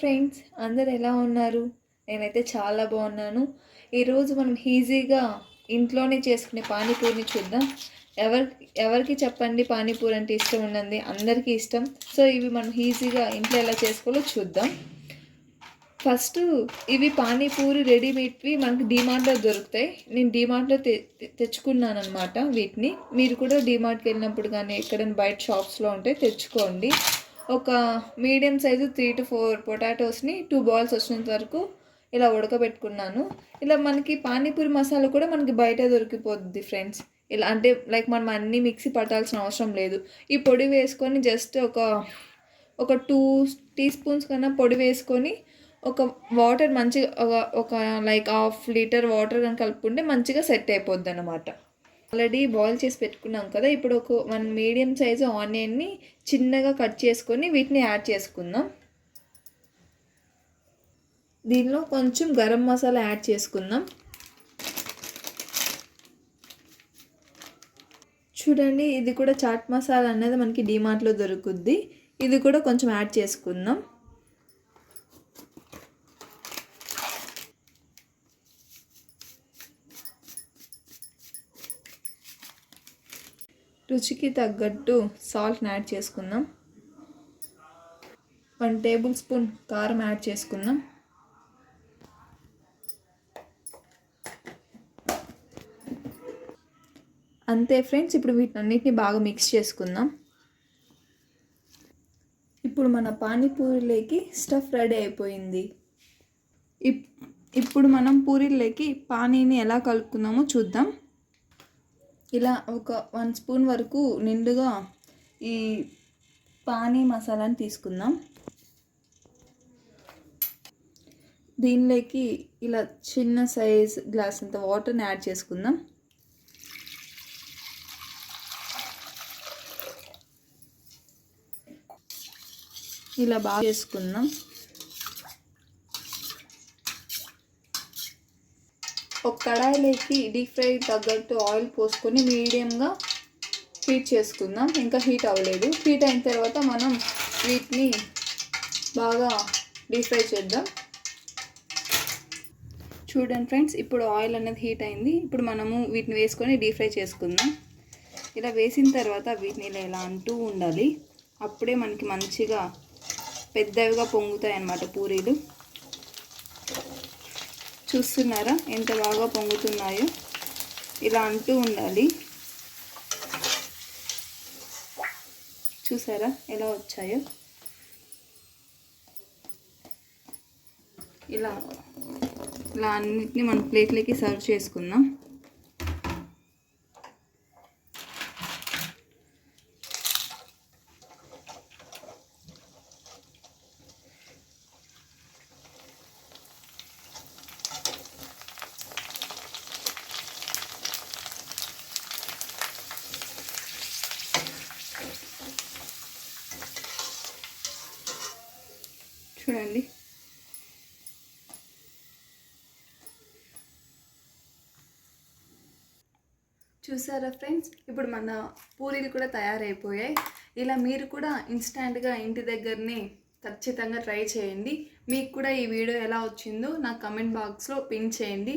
Friends అందరు ఎలా ఉన్నారు? నేనైతే చాలా బాగున్నాను. ఈరోజు మనం ఈజీగా ఇంట్లోనే చేసుకునే పానీపూరిని చూద్దాం. ఎవరి ఎవరికి చెప్పండి పానీపూరి అంటే ఇష్టం ఉన్నది అందరికీ ఇష్టం. సో ఇవి మనం ఈజీగా ఇంట్లో ఎలా చేసుకోవాలో చూద్దాం. ఫస్ట్ ఇవి పానీపూరి రెడీమేడ్వి మనకి డిమార్ట్లో దొరుకుతాయి. నేను డిమార్ట్లో తె తెచ్చుకున్నాను అనమాట వీటిని. మీరు కూడా డిమార్ట్కి వెళ్ళినప్పుడు కానీ ఎక్కడైనా బయట షాప్స్లో ఉంటే తెచ్చుకోండి. ఒక medium size three to four పొటాటోస్ని two balls వచ్చినంత వరకు ఇలా ఉడకబెట్టుకున్నాను. ఇలా మనకి పానీపూరి మసాలా కూడా మనకి బయట దొరికిపోద్ది ఫ్రెండ్స్. ఇలా అంటే లైక్ మనం అన్నీ మిక్సీ పట్టాల్సిన అవసరం లేదు. ఈ పొడి వేసుకొని జస్ట్ ఒక ఒక టూ టీ స్పూన్స్ కన్నా పొడి వేసుకొని ఒక వాటర్ మంచిగా ఒక- ఒక లైక్ హాఫ్ లీటర్ వాటర్ కానీ కలుపుకుంటే మంచిగా సెట్ అయిపోద్ది అనమాట ఆల్రెడీ బాయిల్ చేసి పెట్టుకున్నాం కదా ఇప్పుడు ఒక వన్ మీడియం సైజు ఆనియన్ని చిన్నగా కట్ చేసుకొని వీటిని యాడ్ చేసుకుందాం. దీనిలో కొంచెం గరం మసాలా యాడ్ చేసుకుందాం. చూడండి ఇది కూడా చాట్ మసాలా అనేది మనకి డిమార్ట్లో దొరుకుద్ది. ఇది కూడా కొంచెం యాడ్ చేసుకుందాం. రుచికి తగ్గట్టు సాల్ట్ని యాడ్ చేసుకుందాం. వన్ టేబుల్ స్పూన్ కారం యాడ్ చేసుకుందాం. అంతే ఫ్రెండ్స్ ఇప్పుడు వీటన్నిటిని బాగా మిక్స్ చేసుకుందాం. ఇప్పుడు మన పానీపూరిలోకి స్టఫ్ రెడీ అయిపోయింది. ఇప్ ఇప్పుడు మనం పూరీలోకి పానీని ఎలా కలుపుకుందామో చూద్దాం. ఇలా ఒక వన్ స్పూన్ వరకు నిండుగా ఈ పానీ మసాలాని తీసుకుందాం. దీనిలోకి ఇలా చిన్న సైజ్ గ్లాస్ అంత వాటర్ని యాడ్ చేసుకుందాం. ఇలా బాగా చేసుకుందాం. ఒక కడాయిలోకి డీప్ ఫ్రై తగ్గట్టు ఆయిల్ పోసుకొని మీడియంగా హీట్ చేసుకుందాం. ఇంకా హీట్ అవ్వలేదు. హీట్ అయిన తర్వాత మనం వీటిని బాగా డీప్ ఫ్రై చేద్దాం. చూడండి ఫ్రెండ్స్ ఇప్పుడు ఆయిల్ అనేది హీట్ అయింది. ఇప్పుడు మనము వీటిని వేసుకొని డీప్ ఫ్రై చేసుకుందాం. ఇలా వేసిన తర్వాత వీటిని ఇలా ఇలా అంటూ ఉండాలి. అప్పుడే మనకి మంచిగా పెద్దవిగా పొంగుతాయి అన్నమాట పూరీలు. చూస్తున్నారా? ఎంత బాగా పొంగుతున్నాయో? ఇలా అంటూ ఉండాలి. చూసారా? ఎలా వచ్చాయో? ఇలా ఇలా అన్నిటిని మన ప్లేట్లోకి సర్వ్ చేసుకుందాం. చూడండి. చూసారా ఫ్రెండ్స్? ఇప్పుడు మన పూరీలు కూడా తయారైపోయాయి. ఇలా మీరు కూడా ఇన్స్టాంట్గా ఇంటి దగ్గరనే ఖచ్చితంగా ట్రై చేయండి. మీకు కూడా ఈ వీడియో ఎలా వచ్చిందో నా కమెంట్ బాక్స్లో పిన్ చేయండి.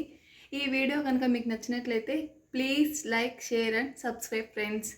ఈ వీడియో కనుక మీకు నచ్చినట్లయితే please like share and subscribe friends.